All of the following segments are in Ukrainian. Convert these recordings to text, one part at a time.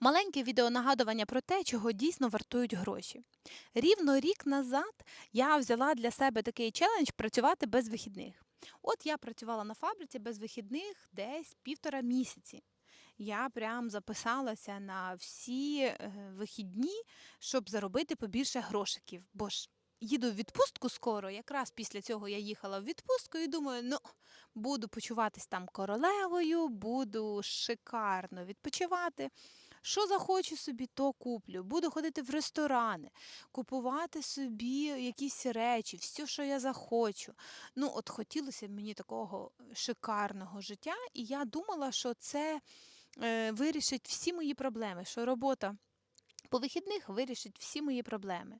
Маленьке відеонагадування про те, чого дійсно вартують гроші. Рівно рік назад я взяла для себе такий челендж працювати без вихідних. От я працювала на фабриці без вихідних десь півтора місяці. Я прям записалася на всі е, вихідні, щоб заробити побільше грошиків. Бо ж їду в відпустку скоро. Якраз після цього я їхала в відпустку і думаю, ну буду почуватись там королевою, буду шикарно відпочивати. Що захочу собі, то куплю. Буду ходити в ресторани, купувати собі якісь речі, все, що я захочу. Ну, от хотілося б мені такого шикарного життя, і я думала, що це е, вирішить всі мої проблеми, що робота по вихідних вирішить всі мої проблеми.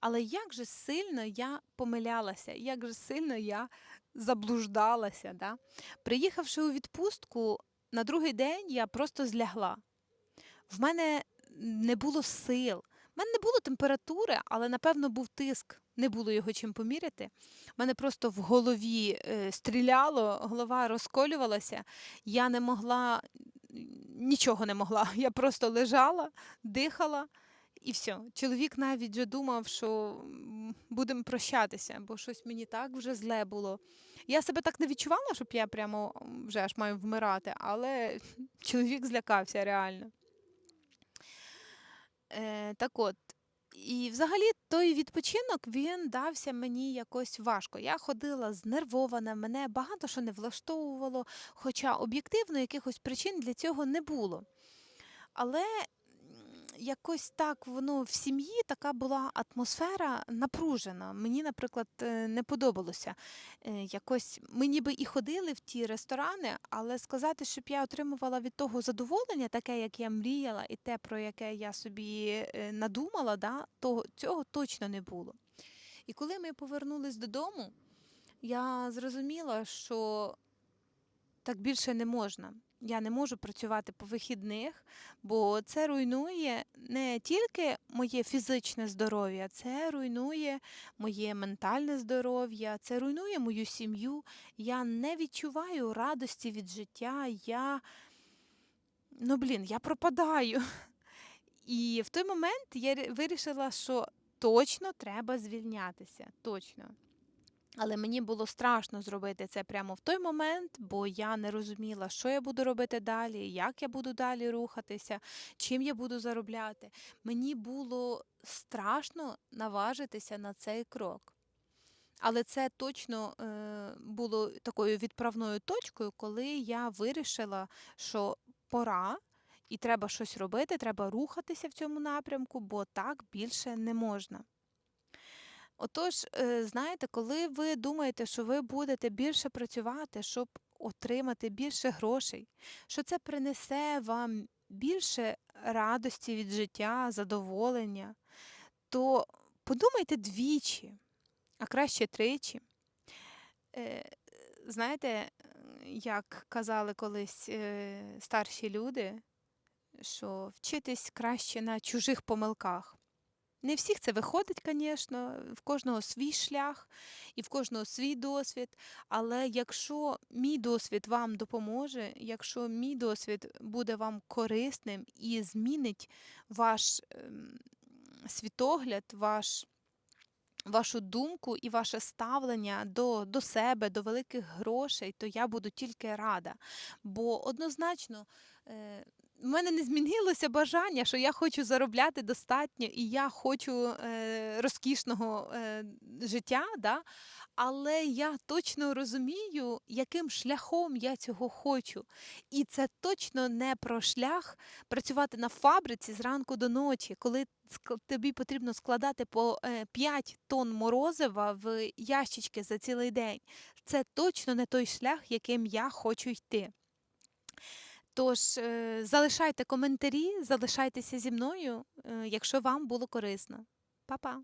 Але як же сильно я помилялася, як же сильно я заблуждалася. Да? Приїхавши у відпустку, на другий день я просто злягла. В мене не було сил, в мене не було температури, але напевно був тиск. Не було його чим поміряти. В мене просто в голові е, стріляло, голова розколювалася. Я не могла, нічого не могла. Я просто лежала, дихала і все. Чоловік навіть вже думав, що будемо прощатися, бо щось мені так вже зле було. Я себе так не відчувала, щоб я прямо вже аж маю вмирати, але чоловік злякався реально. Е, так от, і взагалі той відпочинок він дався мені якось важко. Я ходила знервована, мене багато що не влаштовувало, хоча об'єктивно якихось причин для цього не було. Але якось так воно в сім'ї така була атмосфера напружена. Мені, наприклад, е, не подобалося. Е, Якось ми ніби і ходили в ті ресторани, але сказати, щоб я отримувала від того задоволення, таке, як я мріяла, і те, про яке я собі е, надумала, да, то цього точно не було. І коли ми повернулись додому, я зрозуміла, що так більше не можна. Я не можу працювати по вихідних, бо це руйнує не тільки моє фізичне здоров'я, це руйнує моє ментальне здоров'я, це руйнує мою сім'ю. Я не відчуваю радості від життя. Я, ну блін, я пропадаю. І в той момент я вирішила, що точно треба звільнятися. Точно. Але мені було страшно зробити це прямо в той момент, бо я не розуміла, що я буду робити далі, як я буду далі рухатися, чим я буду заробляти. Мені було страшно наважитися на цей крок. Але це точно е, було такою відправною точкою, коли я вирішила, що пора. І треба щось робити, треба рухатися в цьому напрямку, бо так більше не можна. Отож, е, знаєте, коли ви думаєте, що ви будете більше працювати, щоб отримати більше грошей, що це принесе вам більше радості від життя, задоволення, то подумайте двічі, а краще тричі. Е, Знаєте, як казали колись е, старші люди, що вчитись краще на чужих помилках. Не всіх це виходить, звісно, в кожного свій шлях і в кожного свій досвід. Але якщо мій досвід вам допоможе, якщо мій досвід буде вам корисним і змінить ваш ем, світогляд, ваш, вашу думку і ваше ставлення до, до себе, до великих грошей, то я буду тільки рада. Бо однозначно. Е, в мене не змінилося бажання, що я хочу заробляти достатньо і я хочу е, розкішного е, життя, да? але я точно розумію, яким шляхом я цього хочу. І це точно не про шлях працювати на фабриці зранку до ночі, коли тобі потрібно складати по е, 5 тонн морозива в ящички за цілий день. Це точно не той шлях, яким я хочу йти. Тож, е, залишайте коментарі, залишайтеся зі мною, е, якщо вам було корисно. Па-па!